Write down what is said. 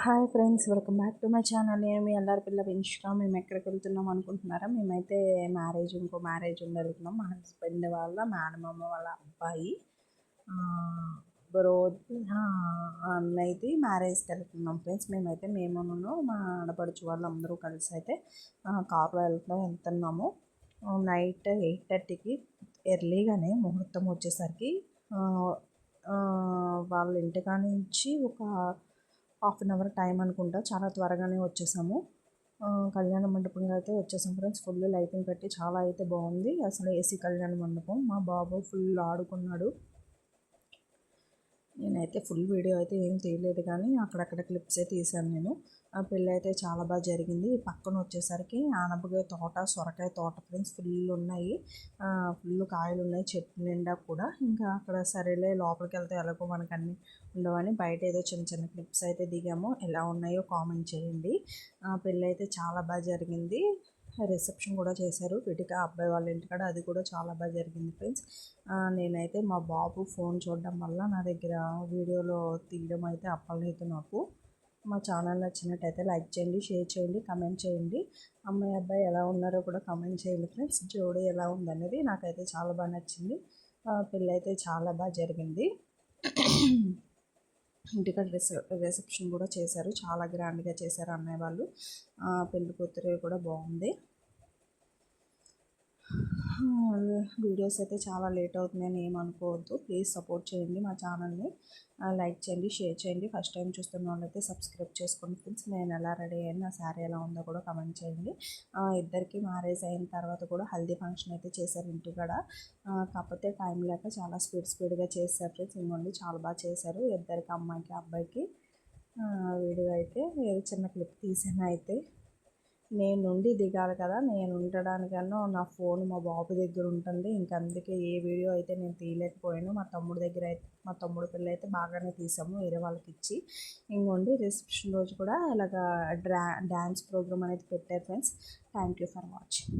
Hi friends welcome back to my channel. నేను మీ అల్లారి పిల్ల పెంచుకున్నాం మేము ఎక్కడికి వెళ్తున్నాం అనుకుంటున్నారా? మేమైతే మ్యారేజ్ ఇంకో మ్యారేజ్ ఉండగలుగుతున్నాం. మా హస్బెండ్ వాళ్ళ మేనమామ వాళ్ళ అబ్బాయి. రోజు అన్నైతే మ్యారేజ్కి వెళ్తున్నాం ఫ్రెండ్స్. మేమైతే మేమును మా ఆడపడుచు వాళ్ళు అందరూ కలిసి అయితే కార్లో వెళ్తున్నాం వెళ్తున్నాము. నైట్ ఎయిట్ థర్టీకి ఎర్లీగానే ముహూర్తం వచ్చేసరికి వాళ్ళ ఇంటికాడ నుంచి ఒక హాఫ్ అన్ అవర్ టైం అనుకుంటా. చాలా త్వరగానే వచ్చేసాము. కళ్యాణ మండపంగా అయితే వచ్చేసాం ఫ్రెండ్స్. ఫుల్ లైటింగ్ పెట్టి చాలా అయితే బాగుంది. అసలు ఏసీ కళ్యాణ మండపం. మా బాబు ఫుల్ ఆడుకున్నాడు. నేనైతే ఫుల్ వీడియో అయితే ఏం తీయలేదు కానీ అక్కడక్కడ క్లిప్సే తీశాను నేను. ఆ పెళ్ళి అయితే చాలా బాగా జరిగింది. పక్కన వచ్చేసరికి ఆనపకాయ తోట సొరకాయ తోట ఫ్రెండ్స్ ఫుల్ ఉన్నాయి. ఫుల్ కాయలు ఉన్నాయి చెట్టు నిండా కూడా. ఇంకా అక్కడ సరేలే లోపలికి వెళ్తే ఎలాగో మనకు అన్నీ ఉండవని బయట ఏదో చిన్న చిన్న క్లిప్స్ అయితే దిగాము. ఎలా ఉన్నాయో కామెంట్ చేయండి. ఆ పెళ్ళి అయితే చాలా బాగా జరిగింది. రిసెప్షన్ కూడా చేశారు. వీటికి అబ్బాయి వాళ్ళ ఇంటికాడ అది కూడా చాలా బాగా జరిగింది ఫ్రెండ్స్. నేనైతే మా బాబు ఫోన్ చూడడం వల్ల నా దగ్గర వీడియోలో తీయడం అయితే అప్పలేదు నాకు. మా ఛానల్ నచ్చినట్టయితే లైక్ చేయండి షేర్ చేయండి కమెంట్ చేయండి. అమ్మాయి అబ్బాయి ఎలా ఉన్నారో కూడా కమెంట్ చేయండి ఫ్రెండ్స్. జోడి ఎలా ఉందనేది నాకైతే చాలా బాగా నచ్చింది. పెళ్ళి అయితే చాలా బాగా జరిగింది. ఇంటికాడ రిసెప్షన్ కూడా చేశారు. చాలా గ్రాండ్గా చేశారు అన్నయ్య వాళ్ళు. పెళ్ళి కూతురు కూడా బాగుంది. వీడియోస్ అయితే చాలా లేట్ అవుతున్నాయని ఏమనుకోవద్దు ప్లీజ్ సపోర్ట్ చేయండి మా ఛానల్ని. లైక్ చేయండి షేర్ చేయండి. ఫస్ట్ టైం చూస్తున్న వాళ్ళైతే సబ్స్క్రైబ్ చేసుకోండి ఫ్రెండ్స్. నేను ఎలా రెడీ అయ్యాను నా శారీ ఎలా ఉందో కూడా కమెంట్ చేయండి. ఇద్దరికి మ్యారేజ్ అయిన తర్వాత కూడా హల్దీ ఫంక్షన్ అయితే చేశారు ఇంటికాడ. కాకపోతే టైం లేక చాలా స్పీడ్ స్పీడ్గా చేశారు ఫ్రెండ్స్. ఇంకోండి చాలా బాగా చేశారు. ఇద్దరికి అమ్మాయికి అబ్బాయికి. వీడియో అయితే చిన్న క్లిప్ తీసాను అయితే. నేను నుండి దిగాలి కదా నేను ఉండడానికన్నా నా ఫోన్ మా బాబు దగ్గర ఉంటుంది. ఇంకా అందుకే ఏ వీడియో అయితే నేను తీయలేకపోయాను. మా తమ్ముడు దగ్గర అయితే మా తమ్ముడు పిల్ల అయితే బాగానే తీసాము వేరే వాళ్ళకి ఇచ్చి. ఇంకోండి రిసెప్షన్ రోజు కూడా ఇలాగ డ్రా డ్యాన్స్ ప్రోగ్రామ్ అనేది పెట్టారు friends. Thank you for watching.